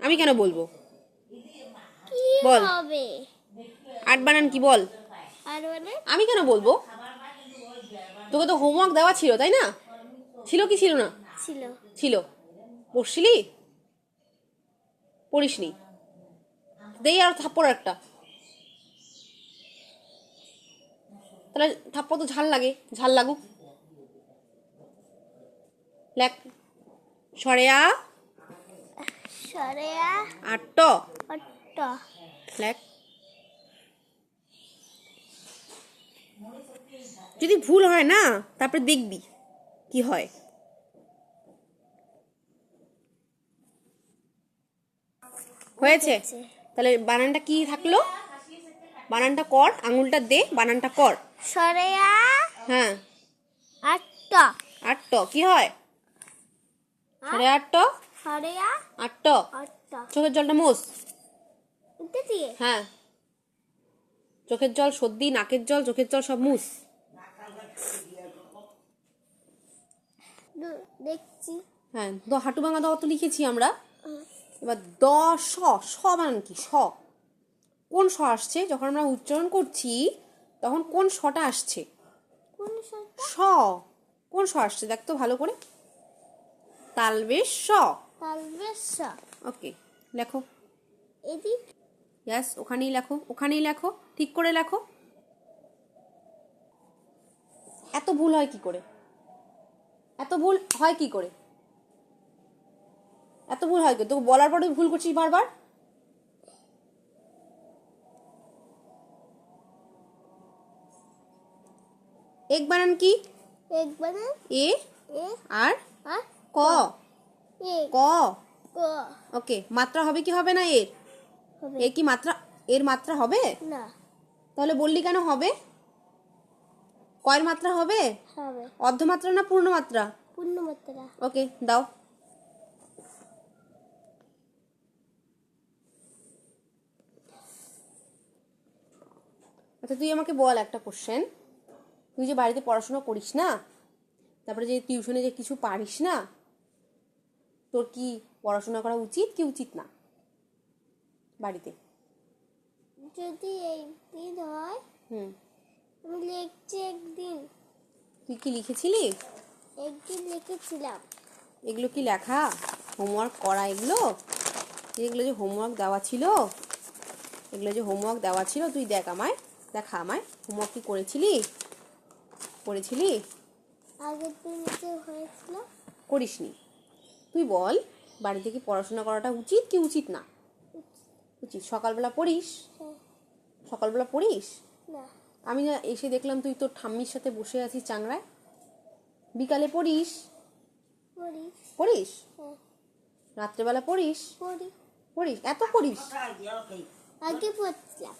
আমি কেন বলব? বল। আট বানান কি বল? মানে? আমি কেন বলব? তোকে তো হোমওয়ার্ক দেওয়া ছিল তাই না? ছিল কি ছিল না? ছিল। ছিল। পড়ছিলি? পড়িসনি। দেই আর থাপ্পড় একটা। তাহলে থাপ্পড় তো ঝাল লাগে ঝাল লাগুক। লেখ। সরেয়া। সরেয়া যদি ভুল হয় না তারপরে দেখবি কি হয় হয়েছে তাহলে বানানটা কি থাকল বানানটা কর আঙুলটা দে বানানটা কর সরেয়া হ্যাঁ আট্ট আট্ট কি হয় সাড়ে আটট সরেয়া আটট। অট্ট চোখের জলটা মোস উঠতে দিয়ে? হ্যাঁ। চোখের জল সর্দি নাকের জল চোখের জল সব মুস দেখছি। হ্যাঁ দ হাঁটু ভাঙা দাও তো লিখেছি আমরা। এবার দ স স বানান কি? স। কোন স আসছে? যখন আমরা উচ্চারণ করছি তখন কোন সটা আসছে? কোন স। কোন স আসছে? দেখ তো ভালো করে। তালবেশ স। তালবেশ ওকে লেখো। এদিক। ইয়াস ওখানেই লেখো ওখানেই লেখো ঠিক করে লেখো। এত ভুল হয় কি করে? এত ভুল হয় কি করে? এত ভুল হয় কি? তোকে বলার পরে ভুল করছিস বারবার? এক বানান কি? এক বানান এ এ আর আর ক। ক? ক। ওকে মাত্রা হবে কি হবে না এর? হবে। এর কি মাত্রা এর মাত্রা হবে? না। তাহলে বললি কেন হবে? কয়ের মাত্রা হবে? হবে। অর্ধমাত্রা না পূর্ণমাত্রা? পূর্ণমাত্রা। ওকে দাও। আচ্ছা তুই আমাকে বল একটা কোশ্চেন তুই যে বাড়িতে পড়াশোনা করিস না তারপরে যে টিউশনে যে কিছু পারিস না তোর কি পড়াশোনা করা উচিত কি উচিত না? বাড়িতে। যদি একদিন হয় হুম। আমি লিখছি একদিন। তুই কি লিখেছিলি? একদিন লিখেছিলাম। এগুলো কি লেখা? হোমওয়ার্ক করা এগুলো? এগুলো যে হোমওয়ার্ক দেওয়া ছিল? এগুলো যে হোমওয়ার্ক দেওয়া ছিল তুই দেখ আমায় দেখা আমায়। হোমওয়ার্ক কি করেছিলি? করেছিলি? আগের দিন হয়েছিল। করিসনি। তুই বল বাড়িতে কি পড়াশোনা করাটা উচিত কি উচিত না? উচিত। সকালবেলা পড়িস? সকালবেলা পড়িস? আমি না এসে দেখলাম তুই তোর ঠাম্মির সাথে বসে আছিস চাংড়ায়। বিকালে পড়িস? পড়িস। হ্যাঁ। রাত্রেবেলা পড়িস? পড়িস? এত পড়িস? আগে পড়ছিলাম।